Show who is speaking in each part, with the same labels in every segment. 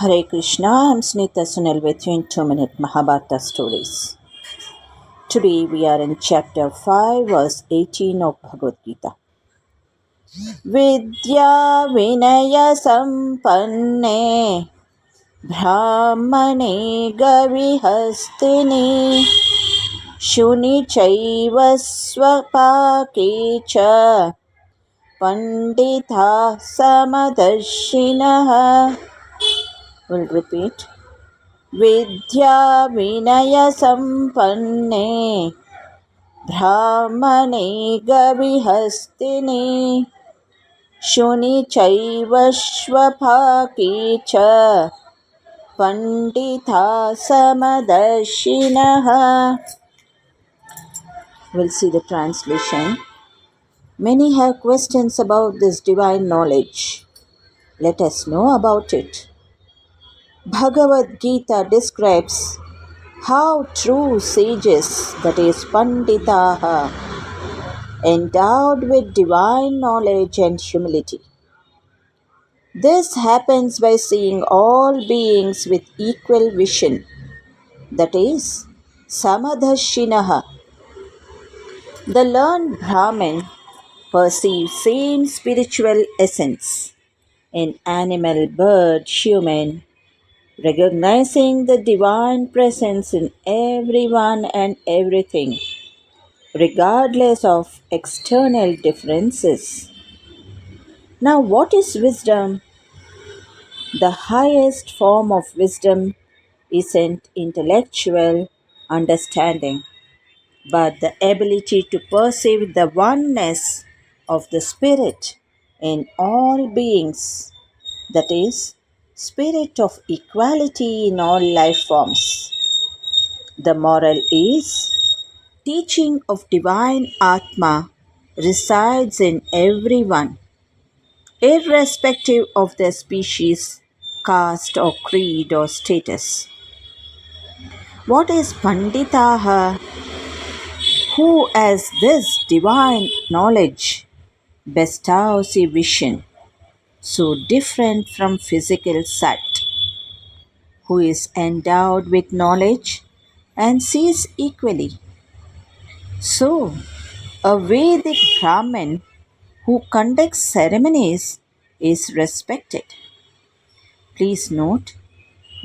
Speaker 1: Hare Krishna, I'm Sunita Sunil with you in 2 minute Mahabharata stories. Today we are in chapter 5, verse 18 of Bhagavad Gita. विद्या विनयसम्पन्ने ब्राह्मणे गविहस्तिनि शुनि चैव स्वपाके च पण्डिताः समदर्शिनः will repeat विद्या विनय संपन्ने ब्राह्मणे गविहस्तिने शुनि चैवश्वपाकी च पंडिता समदर्शिनः will see the translation many have questions about this divine knowledge let us know about it Bhagavad Gita describes how true sages, that is, Panditaha, endowed with divine knowledge and humility. This happens by seeing all beings with equal vision, that is, Samadhashinaha. The learned Brahmin perceives same spiritual essence in animal, bird, human, recognizing the divine presence in everyone and everything, regardless of external differences. Now, what is wisdom? The highest form of wisdom isn't intellectual understanding, but the ability to perceive the oneness of the Spirit in all beings, that is, spirit of equality in all life forms. The moral is teaching of divine Atma resides in everyone, irrespective of their species, caste, or creed or status. What is Panditaha? Who, as this divine knowledge, bestows a vision so different from physical sight, who is endowed with knowledge and sees equally. So, a Vedic Brahmin who conducts ceremonies is respected. Please note,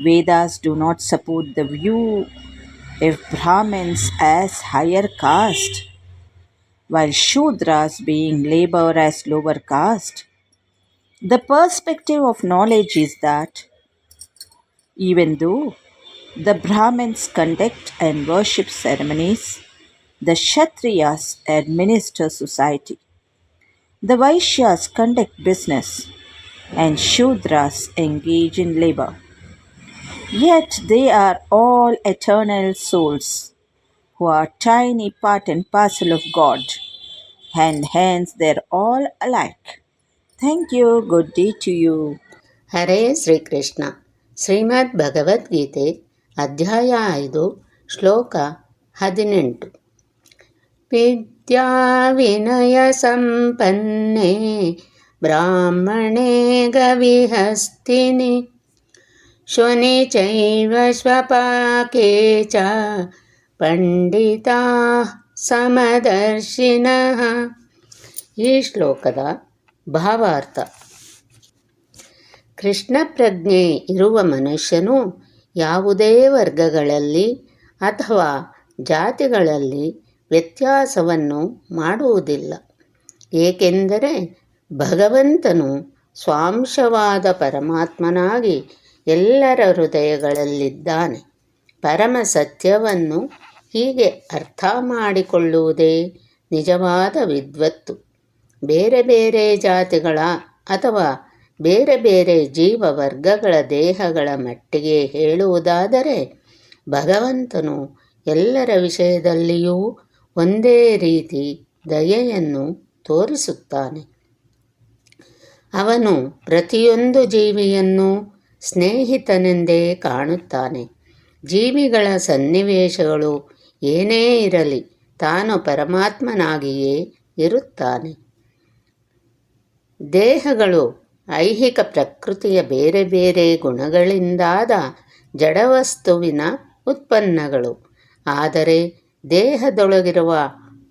Speaker 1: Vedas do not support the view of Brahmins as higher caste, while Shudras being labor as lower caste. The perspective of knowledge is that even though the Brahmins conduct and worship ceremonies, the Kshatriyas administer society, the Vaishyas conduct business, and Shudras engage in labor. Yet they are all eternal souls who are tiny part and parcel of God, and hence they're all alike. Thank you. Good day to you.
Speaker 2: ಹರೇ ಶ್ರೀಕೃಷ್ಣ ಶ್ರೀಮದ್ ಭಗವದ್ಗೀತೆ ಅಧ್ಯಾಯ ಐದು ಶ್ಲೋಕ ಹದಿನೆಂಟು ವಿದ್ಯಾ ವಿನಯ ಸಂಪನ್ನೆ ಬ್ರಾಹ್ಮಣೇ ಗವಿಹಸ್ತಿನಿ ಶುನಿ ಚೈವ ಸ್ವಪಾಕೆ ಚ ಪಂಡಿತಾ ಸಮದರ್ಶಿನಃ ಈ ಶ್ಲೋಕದ ಭಾವಾರ್ಥ. ಕೃಷ್ಣ ಪ್ರಜ್ಞೆ ಇರುವ ಮನುಷ್ಯನು ಯಾವುದೇ ವರ್ಗಗಳಲ್ಲಿ ಅಥವಾ ಜಾತಿಗಳಲ್ಲಿ ವ್ಯತ್ಯಾಸವನ್ನು ಮಾಡುವುದಿಲ್ಲ. ಏಕೆಂದರೆ ಭಗವಂತನು ಸ್ವಾಂಶವಾದ ಪರಮಾತ್ಮನಾಗಿ ಎಲ್ಲರ ಹೃದಯಗಳಲ್ಲಿದ್ದಾನೆ. ಪರಮ ಸತ್ಯವನ್ನು ಹೀಗೆ ಅರ್ಥ ಮಾಡಿಕೊಳ್ಳುವುದೇ ನಿಜವಾದ ವಿದ್ವತ್ತು. ಬೇರೆ ಬೇರೆ ಜಾತಿಗಳ ಅಥವಾ ಬೇರೆ ಬೇರೆ ಜೀವ ವರ್ಗಗಳ ದೇಹಗಳ ಮಟ್ಟಿಗೆ ಹೇಳುವುದಾದರೆ ಭಗವಂತನು ಎಲ್ಲರ ವಿಷಯದಲ್ಲಿಯೂ ಒಂದೇ ರೀತಿ ದಯೆಯನ್ನು ತೋರಿಸುತ್ತಾನೆ. ಅವನು ಪ್ರತಿಯೊಂದು ಜೀವಿಯನ್ನು ಸ್ನೇಹಿತನೆಂದೇ ಕಾಣುತ್ತಾನೆ. ಜೀವಿಗಳ ಸನ್ನಿವೇಶಗಳು ಏನೇ ಇರಲಿ ತಾನು ಪರಮಾತ್ಮನಾಗಿಯೇ ಇರುತ್ತಾನೆ. ದೇಹಗಳು ಐಹಿಕ ಪ್ರಕೃತಿಯ ಬೇರೆ ಬೇರೆ ಗುಣಗಳಿಂದಾದ ಜಡವಸ್ತುವಿನ ಉತ್ಪನ್ನಗಳು. ಆದರೆ ದೇಹದೊಳಗಿರುವ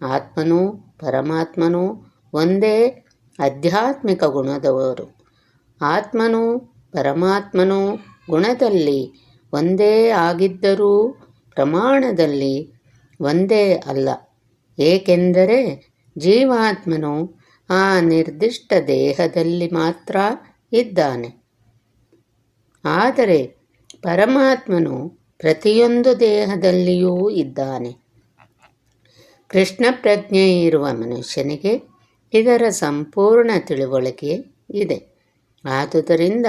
Speaker 2: ಆತ್ಮನೂ ಪರಮಾತ್ಮನೂ ಒಂದೇ ಆಧ್ಯಾತ್ಮಿಕ ಗುಣದವರು. ಆತ್ಮನೂ ಪರಮಾತ್ಮನೂ ಗುಣದಲ್ಲಿ ಒಂದೇ ಆಗಿದ್ದರೂ ಪ್ರಮಾಣದಲ್ಲಿ ಒಂದೇ ಅಲ್ಲ. ಏಕೆಂದರೆ ಜೀವಾತ್ಮನು ಆ ನಿರ್ದಿಷ್ಟ ದೇಹದಲ್ಲಿ ಮಾತ್ರ ಇದ್ದಾನೆ. ಆದರೆ ಪರಮಾತ್ಮನು ಪ್ರತಿಯೊಂದು ದೇಹದಲ್ಲಿಯೂ ಇದ್ದಾನೆ. ಕೃಷ್ಣ ಪ್ರಜ್ಞೆ ಇರುವ ಮನುಷ್ಯನಿಗೆ ಇದರ ಸಂಪೂರ್ಣ ತಿಳುವಳಿಕೆ ಇದೆ. ಆದುದರಿಂದ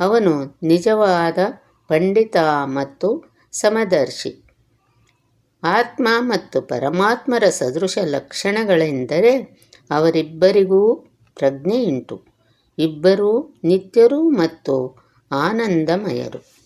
Speaker 2: ಅವನು ನಿಜವಾದ ಪಂಡಿತ ಮತ್ತು ಸಮದರ್ಶಿ. ಆತ್ಮ ಮತ್ತು ಪರಮಾತ್ಮರ ಸದೃಶ ಲಕ್ಷಣಗಳೆಂದರೆ ಅವರಿಬ್ಬರಿಗೂ ಪ್ರಜ್ಞೆಯುಂಟು. ಇಬ್ಬರೂ ನಿತ್ಯರು ಮತ್ತು ಆನಂದಮಯರು.